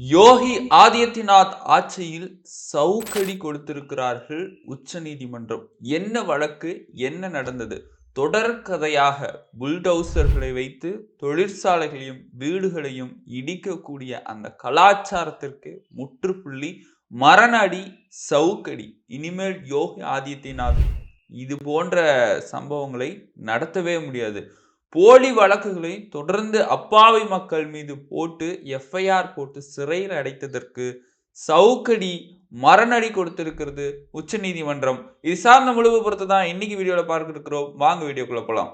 யோகி ஆதித்யநாத் ஆட்சியில் சவுக்கடி கொடுத்திருக்கிறார்கள் உச்சநீதிமன்றம். என்ன வழக்கு என்ன நடந்தது? தொடர்கதையாக புல்டவுசர்களை வைத்து தொழிற்சாலைகளையும் வீடுகளையும் இடிக்கக்கூடிய அந்த கலாச்சாரத்திற்கு முற்றுப்புள்ளி மரணடி சவுக்கடி. இனிமேல் யோகி ஆதித்யநாத் இது போன்ற சம்பவங்களை நடத்தவே முடியாது. போலி வழக்குகளை தொடர்ந்து அப்பாவி மக்கள் மீது போட்டு எஃப்ஐஆர் போட்டு சிறையில் அடைத்ததற்கு சவுக்கடி மரணடி கொடுத்திருக்கிறது உச்சநீதிமன்றம். இது சார்ந்த முழுவை பொறுத்து தான் இன்னைக்கு வீடியோவில் பார்க்க இருக்கிறோம். வாங்க வீடியோக்குள்ள போகலாம்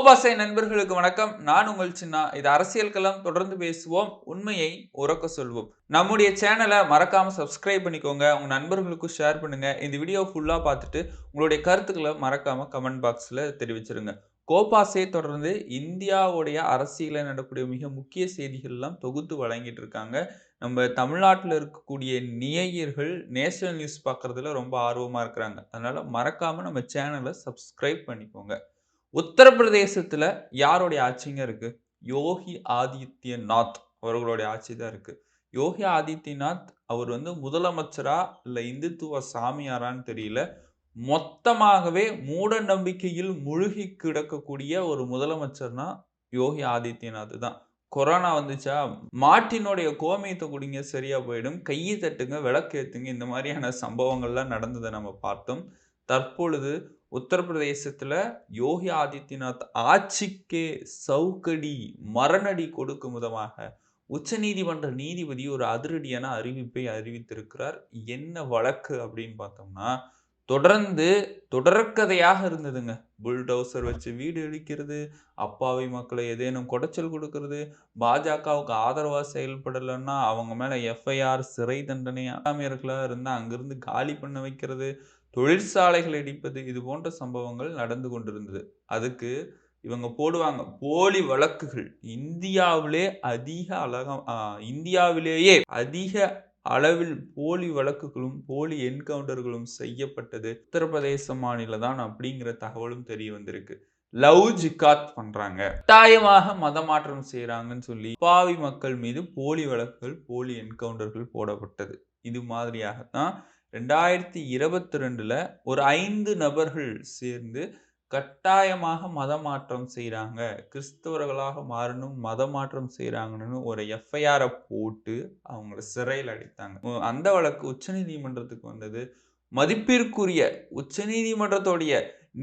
கோபாசை நண்பர்களுக்கு வணக்கம். நான் உங்கள் சின்ன. இது அரசியல் களம் தொடர்ந்து பேசுவோம். உண்மையை உறக்க சொல்வோம். நம்முடைய சேனலை மறக்காம சப்ஸ்கிரைப் பண்ணிக்கோங்க. உங்க நண்பர்களுக்கும் ஷேர் பண்ணுங்க. இந்த வீடியோ ஃபுல்லா பார்த்துட்டு உங்களுடைய கருத்துக்களை மறக்காம கமெண்ட் பாக்ஸ்ல தெரிவிச்சிருங்க. கோபாசை தொடர்ந்து இந்தியாவுடைய அரசியலில் நடக்கக்கூடிய மிக முக்கிய செய்திகள்லாம் தொகுத்து வழங்கிட்டு இருக்காங்க. நம்ம தமிழ்நாட்டில் இருக்கக்கூடிய நேயர்கள் நேஷனல் நியூஸ் பார்க்குறதுல ரொம்ப ஆர்வமாக இருக்கிறாங்க. அதனால மறக்காம நம்ம சேனலை சப்ஸ்கிரைப் பண்ணிக்கோங்க. உத்தரப்பிரதேசத்தில் யாருடைய ஆட்சிங்க இருக்குது யோகி ஆதித்யநாத் அவர்களுடைய ஆட்சி தான் இருக்குது யோகி ஆதித்யநாத் அவர் வந்து முதலமைச்சரா இல்லை இந்துத்துவ சாமியாரான்னு தெரியல. மொத்தமாகவே மூட நம்பிக்கையில் முழுகி கிடக்கக்கூடிய ஒரு முதலமைச்சர்னா யோகி ஆதித்யநாத் தான். கொரோனா வந்துச்சா? மாட்டினுடைய கோமியத்தை குடிங்க சரியா போயிடும். கையை தட்டுங்க விளக்கேத்துங்க இந்த மாதிரியான சம்பவங்கள்லாம் நடந்ததை நம்ம பார்த்தோம். தற்பொழுது உத்தரப்பிரதேசத்தில் யோகி ஆதித்யநாத் ஆட்சிக்கே சவுக்கடி மரணடி கொடுக்கும் விதமாக உச்சநீதிமன்ற நீதிபதி ஒரு அதிரடியான அறிவிப்பை அறிவித்திருக்கிறார். என்ன வழக்கு அப்படின்னு பார்த்தோம்னா தொடர்ந்து தொடர்கதையாக இருந்ததுங்க. புல்டோசர் வச்சு வீடு இடிக்கிறது அப்பாவி மக்களை ஏதேனும் குடைச்சல் கொடுக்கறது பாஜகவுக்கு ஆதரவாக செயல்படலைன்னா அவங்க மேலே எஃப்ஐஆர் சிறை தண்டனை ஆமியர்களாக இருந்தால் அங்கிருந்து காலி பண்ண வைக்கிறது தொழிற்சாலைகள் இடிப்பது இது போன்ற சம்பவங்கள் நடந்து கொண்டிருந்தது. அதுக்கு இவங்க போடுவாங்க போலி வழக்குகள். இந்தியாவிலே அதிக அழக இந்தியாவிலேயே அதிக அளவில் போலி வழக்குகளும் போலி என்கவுண்டர்களும் செய்யப்பட்டது. உத்தரப்பிரதேச மாநிலம் தான் அப்படிங்கிற தகவலும் தெரிய வந்திருக்கு. லவ் ஜிகாத் பண்றாங்க. கட்டாயமாக மதமாற்றம் செய்யறாங்கன்னு சொல்லி பாவி மக்கள் மீது போலி வழக்குகள் போலி என்கவுண்டர்கள் போடப்பட்டது. இது மாதிரியாகத்தான் ரெண்டாயிரத்தி இருபத்தி ரெண்டில் ஒரு ஐந்து நபர்கள் சேர்ந்து கட்டாயமாக மதமாற்றம் செய்கிறாங்க கிறிஸ்தவர்களாக மாறணும் மதமாற்றம் செய்கிறாங்கன்னு ஒரு எஃப்ஐஆரை போட்டு அவங்கள சிறையில் அடைத்தாங்க. அந்த வழக்கு உச்சநீதிமன்றத்துக்கு வந்தது. மதிப்பிற்குரிய உச்சநீதிமன்றத்துடைய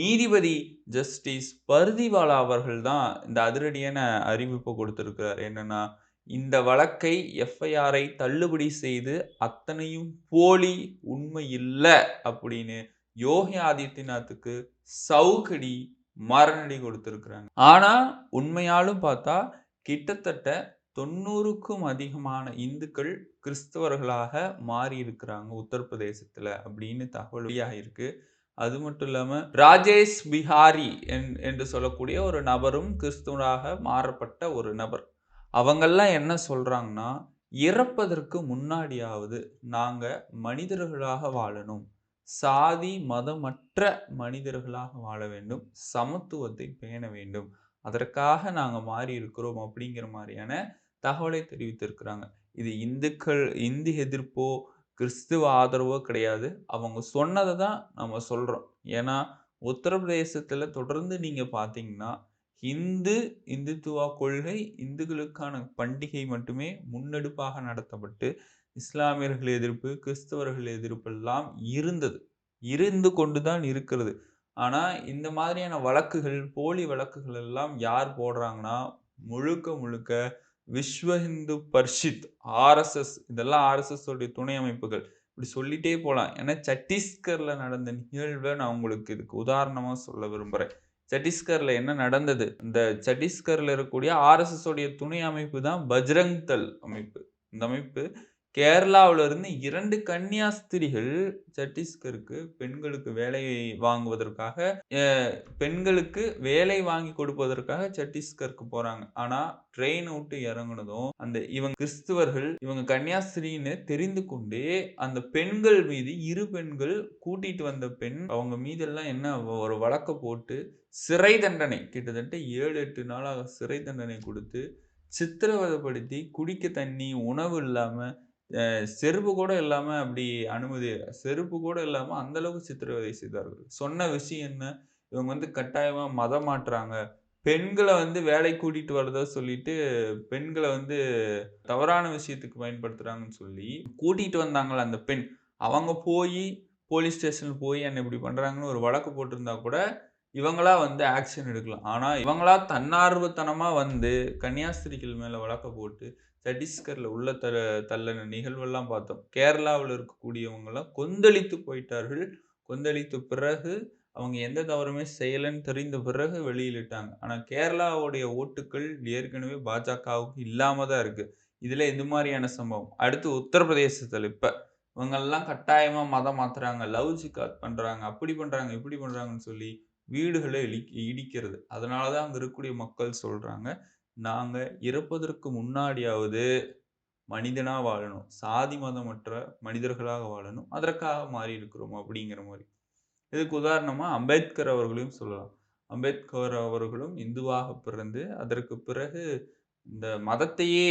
நீதிபதி ஜஸ்டிஸ் பர்திவாலா அவர்கள் தான் இந்த அதிரடியான அறிவிப்பை கொடுத்துருக்கிறார். என்னன்னா இந்த வழக்கை எஃப்ஐஆரை தள்ளுபடி செய்து அத்தனையும் போலி உண்மை இல்லை அப்படின்னு யோகி ஆதித்யநாத்துக்கு சவுக்கடி மரணடி கொடுத்துருக்குறாங்க. ஆனால் உண்மையாலும் பார்த்தா கிட்டத்தட்ட தொண்ணூறுக்கும் அதிகமான இந்துக்கள் கிறிஸ்தவர்களாக மாறி இருக்கிறாங்க அப்படின்னு தகவல் வெளியாகிருக்கு அது மட்டும் இல்லாமல் ராஜேஷ் பிஹாரி என்று சொல்லக்கூடிய ஒரு நபரும் கிறிஸ்துவராக மாறப்பட்ட ஒரு நபர். அவங்கெல்லாம் என்ன சொல்கிறாங்கன்னா இறப்பதற்கு முன்னாடியாவது நாங்கள் மனிதர்களாக வாழணும். சாதி மதமற்ற மனிதர்களாக வாழ வேண்டும். சமத்துவத்தை பேண வேண்டும். அதற்காக நாங்கள் மாறி இருக்கிறோம் அப்படிங்கிற மாதிரியான தகவலை தெரிவித்திருக்கிறாங்க. இது இந்துக்கள் இந்து எதிர்ப்போ கிறிஸ்துவ ஆதரவோ கிடையாது. அவங்க சொன்னதை தான் நம்ம சொல்கிறோம் ஏன்னா உத்தரப்பிரதேசத்தில் தொடர்ந்து நீங்கள் பார்த்தீங்கன்னா இந்து இந்துத்துவா கொள்கை இந்துக்களுக்கான பண்டிகை மட்டுமே முன்னெடுப்பாக நடத்தப்பட்டு இஸ்லாமியர்கள் எதிர்ப்பு கிறிஸ்தவர்கள் எதிர்ப்பெல்லாம் இருந்தது. இருந்து கொண்டு தான் இருக்கிறது. ஆனால் இந்த மாதிரியான வழக்குகள் போலி வழக்குகள் எல்லாம் யார் போடுறாங்கன்னா முழுக்க முழுக்க விஸ்வ இந்து பர்ஷித் ஆர்எஸ்எஸ் இதெல்லாம் ஆர்எஸ்எஸ் உடைய துணை அமைப்புகள். இப்படி சொல்லிட்டே போகலாம் ஏன்னா சத்தீஸ்கரில் நடந்த நிகழ்வை நான் உங்களுக்கு இதுக்கு உதாரணமாக சொல்ல விரும்புகிறேன் சட்டீஸ்கரில் என்ன நடந்தது? இந்த சட்டீஸ்கரில் இருக்கக்கூடிய ஆர்எஸ்எஸ் உடைய துணை அமைப்பு தான் பஜ்ரங் தல் அமைப்பு. இந்த அமைப்பு கேரளாவிலிருந்து இரண்டு கன்னியாஸ்திரிகள் சத்தீஸ்கருக்கு பெண்களுக்கு வேலை வாங்குவதற்காக, பெண்களுக்கு வேலை வாங்கி கொடுப்பதற்காக சத்தீஸ்கருக்கு போறாங்க. ஆனா ட்ரெயின் விட்டு இறங்குனதும், அந்த இவங்க கிறிஸ்துவர்கள் இவங்க கன்னியாஸ்திரின்னு தெரிந்து கொண்டே, அந்த பெண்கள் மீது இரு பெண்கள் கூட்டிட்டு வந்த பெண், அவங்க மீதெல்லாம் என்ன ஒரு வழக்க போட்டு, சிறை தண்டனை கிட்டத்தட்ட 7, 8 நாளாக சிறை தண்டனை கொடுத்து சித்திரவதைப்படுத்தி, குடிக்க தண்ணி, உணவு இல்லாமல் செருப்பு கூட இல்லாமல் அப்படி அனுமதி செருப்பு கூட இல்லாமல் அந்தளவுக்கு சித்திரவதை செய்தார்கள். சொன்ன விஷயம் என்ன? இவங்க வந்து கட்டாயமாக மதம் மாற்றுறாங்க. பெண்களை வந்து வேலை கூட்டிட்டு வரதா சொல்லிட்டு, பெண்களை வந்து தவறான விஷயத்துக்கு பயன்படுத்துகிறாங்கன்னு சொல்லி, கூட்டிகிட்டு வந்தாங்களே அந்த பெண், அவங்க போய் போலீஸ் ஸ்டேஷன்ல போய் என்ன இப்படி பண்ணுறாங்கன்னு ஒரு வழக்கு போட்டிருந்தா கூட, இவங்களா வந்து ஆக்ஷன் எடுக்கலாம். ஆனால் இவங்களா தன்னார்வத்தனமாக வந்து கன்னியாஸ்திரிகள் மேலே வழக்க போட்டு, சட்டீஸ்கரில் உள்ள த தள்ளன நிகழ்வெல்லாம் பார்த்தோம். கேரளாவில் இருக்கக்கூடியவங்கலாம் கொந்தளித்து போயிட்டார்கள் கொந்தளித்த பிறகு, அவங்க எந்த தவறுமே செய்யலைன்னு தெரிந்த பிறகு வெளியிலிட்டாங்க. ஆனால் கேரளாவுடைய ஓட்டுக்கள் ஏற்கனவே பாஜகவுக்கு இல்லாமல் தான் இருக்குது இதில் இந்த மாதிரியான சம்பவம். அடுத்து உத்தரப்பிரதேசத்தில் இப்போ இவங்கெல்லாம் கட்டாயமாக மதம் மாற்றுறாங்க லவ் ஜிகாத் பண்ணுறாங்க அப்படி பண்ணுறாங்க இப்படி பண்ணுறாங்கன்னு சொல்லி வீடுகளை இடி இடிக்கிறது. அதனால தான் அங்கே இருக்கக்கூடிய மக்கள் சொல்கிறாங்க நாங்கள் இறப்பதற்கு முன்னாடியாவது மனிதனாக வாழணும். சாதி மதமற்ற மனிதர்களாக வாழணும். அதற்காக மாறியிருக்கிறோம் அப்படிங்கிற மாதிரி இதுக்கு உதாரணமாக அம்பேத்கர் அவர்களையும் சொல்லலாம். அம்பேத்கர் அவர்களும் இந்துவாக பிறந்து, அதற்கு பிறகு இந்த மதத்தையே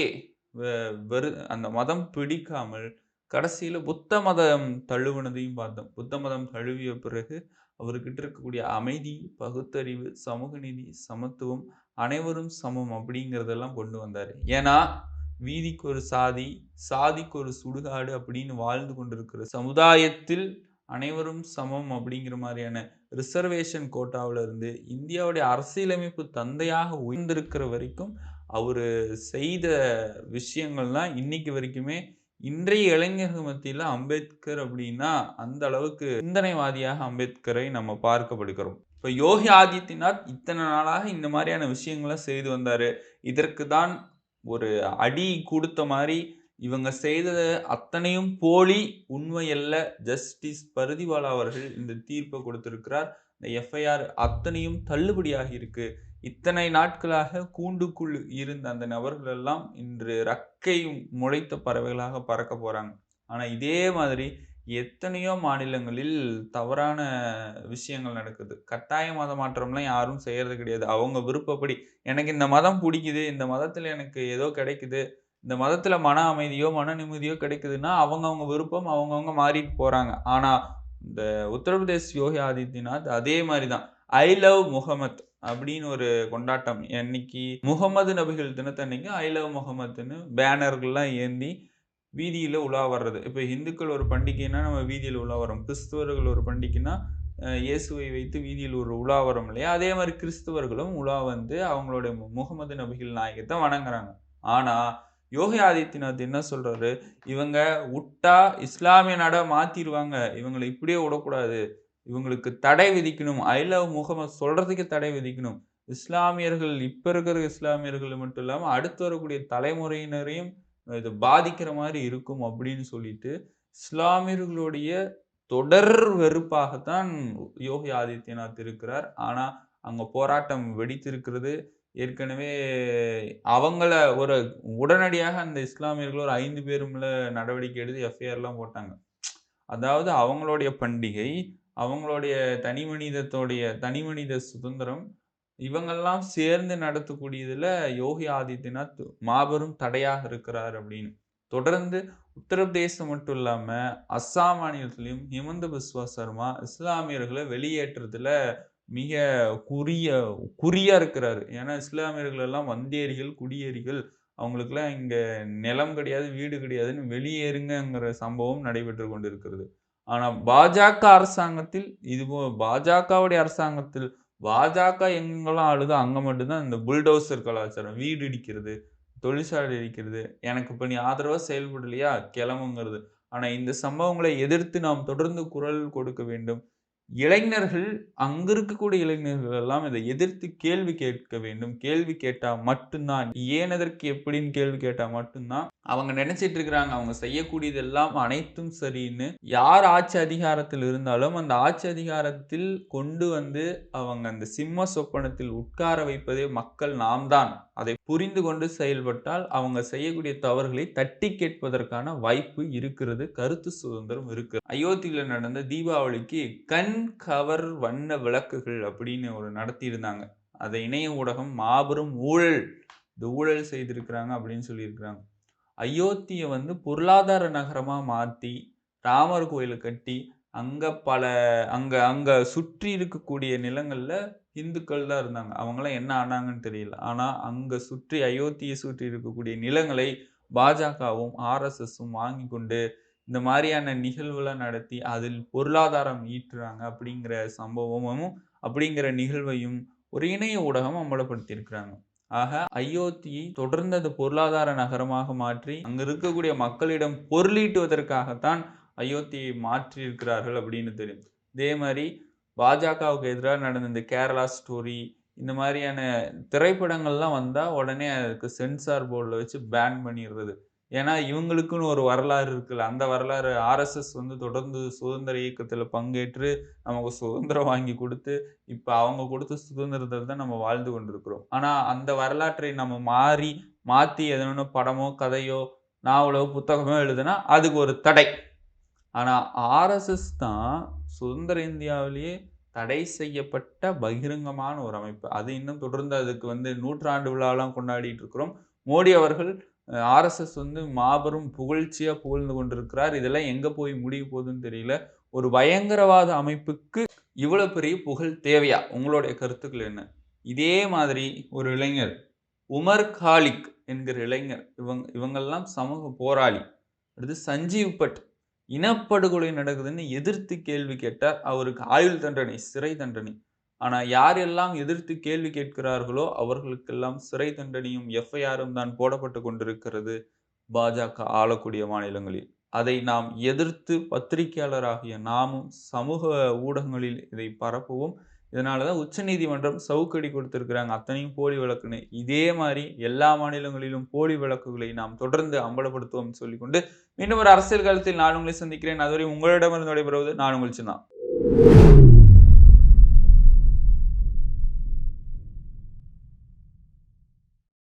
வெ வெறு அந்த மதம் பிடிக்காமல், கடைசியில் புத்த மதம் தழுவினதையும் பார்த்தோம். புத்த மதம் தழுவிய பிறகு, அவர்கிட்ட இருக்கக்கூடிய அமைதி, பகுத்தறிவு, சமூக நீதி, சமத்துவம், அனைவரும் சமம் அப்படிங்கிறதெல்லாம் கொண்டு வந்தார் ஏன்னா, வீதிக்கு ஒரு சாதி, சாதிக்கு ஒரு சுடுகாடு அப்படின்னு வாழ்ந்து கொண்டிருக்கிற சமுதாயத்தில் அனைவரும் சமம் அப்படிங்கிற மாதிரியான ரிசர்வேஷன் கோட்டாவில் இருந்து, இந்தியாவுடைய அரசியலமைப்பு தந்தையாக உயர்ந்திருக்கிற வரைக்கும், அவர் செய்த விஷயங்கள்லாம் இன்னைக்கு வரைக்குமே, இன்றைய இளைஞர்கள் மத்தியில் அம்பேத்கர் அப்படின்னா, அந்த அளவுக்கு சிந்தனைவாதியாக அம்பேத்கரை நம்ம பார்க்கப்படுகிறோம். இப்போ யோகி ஆதித்யநாத் இத்தனை நாளாக இந்த மாதிரியான விஷயங்களை செய்து வந்தார் இதற்கு தான் ஒரு அடி கொடுத்த மாதிரி இவங்க செய்தது அத்தனையும் போலி, உண்மை அல்ல. ஜஸ்டிஸ் பருதிவாலா அவர்கள் இந்த தீர்ப்பை கொடுத்திருக்கிறார். இந்த எஃப்.ஐ.ஆர் அத்தனையும் தள்ளுபடியாகி இருக்கு. இத்தனை நாட்களாக கூண்டுக்குள் இருந்த அந்த நபர்கள் எல்லாம் இன்று ரக்கை முளைத்த பறவைகளாக பறக்க போறாங்க. ஆனா இதே மாதிரி எத்தனையோ மாநிலங்களில் தவறான விஷயங்கள் நடக்குது. கட்டாய மத மாற்றம்லாம் யாரும் செய்யறது கிடையாது. அவங்க விருப்பப்படி, எனக்கு இந்த மதம் பிடிக்குது இந்த மதத்தில் எனக்கு ஏதோ கிடைக்குது, இந்த மதத்தில் மன அமைதியோ, மன நிம்மதியோ கிடைக்குதுன்னா, அவங்கவுங்க விருப்பம் அவங்கவுங்க மாறிட்டு போகிறாங்க ஆனால் இந்த உத்தரப்பிரதேஷ் யோகி ஆதித்யநாத் அதே மாதிரி தான். ஐ லவ் முகமத் அப்படின்னு ஒரு கொண்டாட்டம். என்னைக்கு முகமது நபிகள் தினத்தன்னைக்கு ஐ லவ் முகமதுன்னு பேனர்கள்லாம் ஏந்தி, வீதியில் உலா வர்றது. இப்போ இந்துக்கள் ஒரு பண்டிகைன்னா நம்ம வீதியில் உலா வரோம் கிறிஸ்துவர்கள் ஒரு பண்டிகைன்னா, இயேசுவை வைத்து வீதியில் ஒரு உலா வரோம் இல்லையா? அதே மாதிரி கிறிஸ்துவர்களும் உலா வந்து அவங்களுடைய மு முகமது நபிகள் நாயகத்தை வணங்குறாங்க. ஆனால் யோகி ஆதித்யநாத் என்ன சொல்கிறாரு இவங்க உட்டா இஸ்லாமிய நாடாக மாற்றிடுவாங்க இவங்களை இப்படியே விடக்கூடாது. இவங்களுக்கு தடை விதிக்கணும். ஐ லவ் முகமது சொல்கிறதுக்கு தடை விதிக்கணும். இஸ்லாமியர்கள் இப்போ இருக்கிற இஸ்லாமியர்கள் மட்டும் இல்லாமல் அடுத்து வரக்கூடிய தலைமுறையினரையும் இது பாதிக்கிற மாதிரி இருக்கும் அப்படின்னு சொல்லிட்டு, இஸ்லாமியர்களுடைய தொடர் வெறுப்பாகத்தான் யோகி ஆதித்யநாத் இருக்கிறார். ஆனா, அங்க போராட்டம் வெடித்திருக்கிறது. ஏற்கனவே அவங்கள ஒரு உடனடியாக அந்த இஸ்லாமியர்கள் ஒரு ஐந்து பேரும்ல நடவடிக்கை எடுத்து எஃப்.ஐ.ஆர்லாம் போட்டாங்க. அதாவது அவங்களுடைய பண்டிகை, அவங்களுடைய தனி மனிதத்தோடைய தனி மனித சுதந்திரம், இவங்கெல்லாம் சேர்ந்து நடத்தக்கூடியதுல யோகி ஆதித்யநாத் மாபெரும் தடையாக இருக்கிறார் அப்படின்னு. தொடர்ந்து உத்தரப்பிரதேசம் மட்டும் இல்லாம, அஸ்ஸாம் மாநிலத்திலையும் ஹிமந்த பிஸ்வா சர்மா இஸ்லாமியர்களை வெளியேற்றதுல மிக குறிய குறியா இருக்கிறாரு. ஏன்னா, இஸ்லாமியர்கள் எல்லாம் வந்தேரிகள், குடியேறிகள். அவங்களுக்கெல்லாம் இங்க நிலம் கிடையாது, வீடு கிடையாதுன்னு வெளியேறுங்கங்கிற சம்பவம் நடைபெற்று கொண்டிருக்கிறது. ஆனா, பாஜக அரசாங்கத்தில் இது பாஜகவுடைய அரசாங்கத்தில் பாஜக எங்கெல்லாம் ஆளுதோ அங்கே மட்டும்தான் இந்த புல்டோசர் கலாச்சாரம். வீடு இடிக்கிறது, தொழிற்சாலை இடிக்கிறது, எனக்கு இப்போ நீ ஆதரவாக செயல்படலையா? கிளம்புங்கிறது ஆனால் இந்த சம்பவங்களை எதிர்த்து நாம் தொடர்ந்து குரல் கொடுக்க வேண்டும். இளைஞர்கள் அங்க இருக்கக்கூடிய இளைஞர்கள் எல்லாம் இதை எதிர்த்து கேள்வி கேட்க வேண்டும். கேள்வி கேட்டா மட்டும்தான். ஏனதற்கு எப்படின்னு கேள்வி கேட்டா மட்டும்தான். அவங்க நினைச்சிட்டு இருக்கிறாங்க அவங்க செய்யக்கூடியதெல்லாம் அனைத்தும் சரின்னு. யார் ஆட்சி அதிகாரத்தில் இருந்தாலும் அந்த ஆட்சி அதிகாரத்தில் கொண்டு வந்து அவங்க அந்த சிம்ம சொப்பனத்தில் உட்கார வைப்பதே மக்கள் நாம் தான் அதை புரிந்து கொண்டு செயல்பட்டால் அவங்க செய்யக்கூடிய தவறுகளை தட்டி கேட்பதற்கான வாய்ப்பு இருக்கிறது கருத்து சுதந்திரம் இருக்கு. அயோத்தியில நடந்த தீபாவளிக்கு கண் கவர் வண்ண விளக்குகள் அப்படின்னு ஒரு நடத்தியிருந்தாங்க. அதை இணைய ஊடகம் மாபெரும் ஊழல் இந்த ஊழல் செய்திருக்கிறாங்க அப்படின்னு சொல்லியிருக்கிறாங்க. அயோத்தியை வந்து பொருளாதார நகரமா மாத்தி ராமர் கோயிலை கட்டி அங்க பல அங்க அங்க சுற்றி இருக்கக்கூடிய நிலங்கள்ல இந்துக்கள் தான் இருந்தாங்க. அவங்களாம் என்ன ஆனாங்கன்னு தெரியல. ஆனால் அங்கே சுற்றி அயோத்தியை சுற்றி இருக்கக்கூடிய நிலங்களை பாஜகவும் ஆர்எஸ்எஸும் வாங்கி கொண்டு இந்த மாதிரியான நிகழ்வுலாம் நடத்தி அதில் பொருளாதாரம் ஈட்டுறாங்க அப்படிங்கிற சம்பவமும் அப்படிங்கிற நிகழ்வையும் ஒரு இணைய ஊடகம் அம்பலப்படுத்தியிருக்கிறாங்க. ஆக அயோத்தியை தொடர்ந்து அது பொருளாதார நகரமாக மாற்றி அங்கே இருக்கக்கூடிய மக்களிடம் பொருளீட்டுவதற்காகத்தான் அயோத்தியை மாற்றியிருக்கிறார்கள் அப்படின்னு தெரியும். இதே மாதிரி பாஜகவுக்கு எதிராக நடந்த இந்த கேரளா ஸ்டோரி இந்த மாதிரியான திரைப்படங்கள்லாம் வந்தால் உடனே அதுக்கு சென்சார் போர்டில் வச்சு பேன் பண்ணிடுறது. ஏன்னா இவங்களுக்குன்னு ஒரு வரலாறு இருக்குல்ல. அந்த வரலாறு ஆர்எஸ்எஸ் வந்து தொடர்ந்து சுதந்திர இயக்கத்தில் பங்கேற்று நமக்கு சுதந்திரம் வாங்கி கொடுத்து இப்போ அவங்க கொடுத்த சுதந்திரத்தில் தான் நம்ம வாழ்ந்து கொண்டிருக்கிறோம். ஆனால் அந்த வரலாற்றை நம்ம மாறி மாற்றி எதனொன்று படமோ கதையோ நாவலோ புத்தகமோ எழுதுனா அதுக்கு ஒரு தடை. ஆனால் ஆர்எஸ்எஸ் தான் சுதந்திர இந்தியாவிலேயே தடை செய்யப்பட்ட பகிரங்கமான ஒரு அமைப்பு. அது இன்னும் தொடர்ந்து அதுக்கு வந்து நூற்றாண்டு விழாலாம் கொண்டாடிட்டு இருக்கிறோம். மோடி அவர்கள் ஆர்எஸ்எஸ் வந்து மாபெரும் புகழ்ச்சியாக புகழ்ந்து கொண்டிருக்கிறார். இதெல்லாம் எங்கே போய் முடிய போகுதுன்னு தெரியல. ஒரு பயங்கரவாத அமைப்புக்கு இவ்வளோ பெரிய புகழ் தேவையா? உங்களுடைய கருத்துக்கள் என்ன? இதே மாதிரி ஒரு இளைஞர் உமர் காலிக் என்கிற இளைஞர் இவங்க இவங்கெல்லாம் சமூக போராளி. அடுத்து சஞ்சீவ் பட் இனப்படுகொலை நடக்குதுன்னு எதிர்த்து கேள்வி கேட்டார் அவருக்கு ஆயுள் தண்டனை சிறை தண்டனை. ஆனால் யாரெல்லாம் எதிர்த்து கேள்வி கேட்கிறார்களோ அவர்களுக்கெல்லாம் சிறை தண்டனையும் எஃப்ஐஆரும் தான் போடப்பட்டு கொண்டிருக்கிறது பாஜக ஆளக்கூடிய மாநிலங்களில். அதை நாம் எதிர்த்து பத்திரிகையாளராகிய நாமும் சமூக ஊடகங்களில் இதை பரப்புவோம். இதனால தான் உச்சநீதிமன்றம் சவுக்கடி கொடுத்துருக்குறாங்க. அத்தனையும் போலி வழக்குன்னு. இதே மாதிரி எல்லா மாநிலங்களிலும் போலி வழக்குகளை நாம் தொடர்ந்து அம்பலப்படுத்துவோம் சொல்லிக்கொண்டு மீண்டும் ஒரு அரசியல் காலத்தில் நான் உங்களை சந்திக்கிறேன். அதுவரை உங்களிடமிருந்து நடைபெறுவது நான் உங்கள் சின்ன.